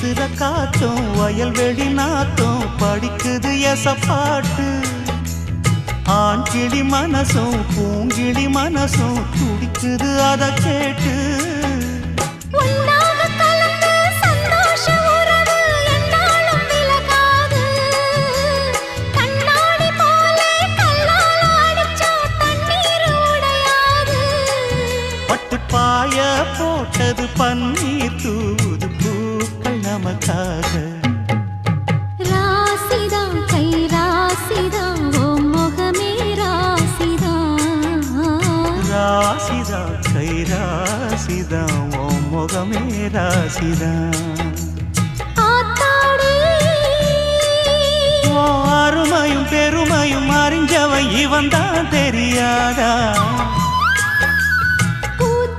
வீசுற காத்தும் வயல்வெளி நாத்தும் படிக்குது எசப்பாட்டு ஆண்கிளி மனசும் பூங்கிளி மனசும் துடிக்குது அத கேட்டு. ஒன்னாக கலந்து சந்தோஷ ராசிதா கை ராசிதா ஓ முகமே ராசிதா. ஆத்தாடி. ஓ அருமையும் பெருமையும் அறிஞ்சவன் இவன் தான் தெரியாதா?